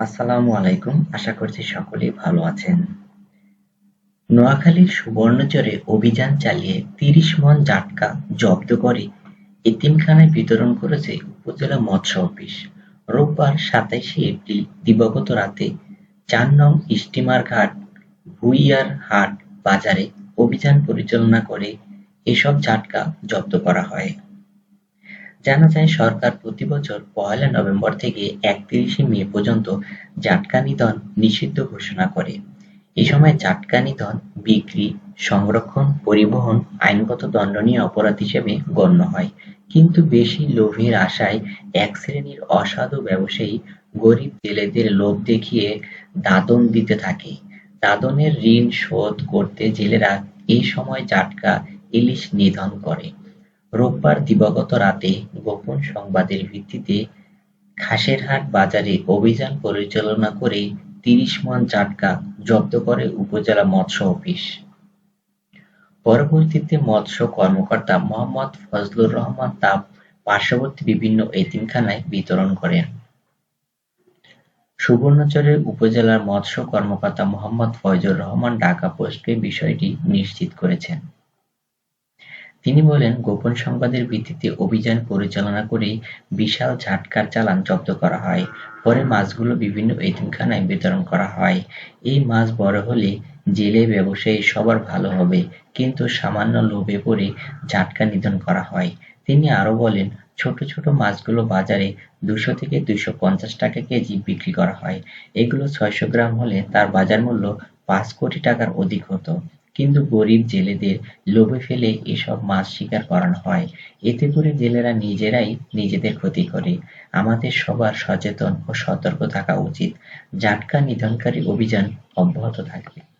আসসালামু আলাইকুম। আশা করছি সকলেই ভালো আছেন। নোয়াখালীর সুবর্ণচরে অভিযান চালিয়ে তিরিশ মন জাটকা জব্দ করে এতিমখানায় বিতরণ করেছে উপজেলা মৎস্য অফিস। রোববার সাতাইশে এপ্রিল দিবাগত রাতে চার নং স্টিমার ঘাট, ভুইয়ার হাট বাজারে অভিযান পরিচালনা করে এসব জাটকা জব্দ করা হয়। জানা যায় সরকার প্রতি বছর পয়লা নভেম্বর থেকে একত্রিশে মে পর্যন্ত জাটকা নিধন নিষিদ্ধ ঘোষণা করে। এ সময় জাটকা নিধন বিক্রি, সংরক্ষণ, পরিবহন, আইনগত দণ্ডনীয় অপরাধ হিসেবে গণ্য হয়। কিন্তু বেশি লোভের আশায় এক শ্রেণির অসাধু ব্যবসায়ী গরিব জেলেদের লোভ দেখিয়ে দাদন দিতে থাকে। দাদনের ঋণ শোধ করতে জেলেরা এই সময় জাটকা ইলিশ নিধন করে। রোববার দিবাগত রাতে গোপন সংবাদের ভিত্তিতে খাসেরহাট বাজারে অভিযান পরিচালনা করে তিরিশ মন জাটকা জব্দ করে উপজেলা মৎস্য অফিস। পরবর্তীতে মৎস্য কর্মকর্তা মোহাম্মদ ফজলুর রহমান তা পার্শ্ববর্তী বিভিন্ন এতিমখানায় বিতরণ করেন। সুবর্ণচরের উপজেলার মৎস্য কর্মকর্তা মোহাম্মদ ফয়জুর রহমান ঢাকা পোস্টকে বিষয়টি নিশ্চিত করেছেন। তিনি বলেন, গোপন সংবাদের ভিত্তিতে অভিযান পরিচালনা করে বিশাল ঝাটকার চালান জব্দ করা হয়। পরে মাছগুলো বিভিন্ন এতিমখানায় বিতরণ করা হয়। এই মাছ বড় হলে জেলে ব্যবসায়ী সবার ভালো হবে, কিন্তু সামান্য লোভে পড়ে ঝাটকা নিধন করা হয়। তিনি আরও বলেন, ছোট ছোট মাছগুলো বাজারে দুশো থেকে দুইশো পঞ্চাশ টাকা কেজি বিক্রি করা হয়। এগুলো ছয়শো গ্রাম হলে তার বাজার মূল্য পাঁচ কোটি টাকার অধিক হতো। কিন্তু গরিব জেলেদের লোভে ফেলে এসব মাছ শিকার করানো হয়। এতে করে জেলেরা নিজেরাই নিজেদের ক্ষতি করে। আমাদের সবার সচেতন ও সতর্ক থাকা উচিত। জাটকা নিধনকারী অভিযান অব্যাহত থাকবে।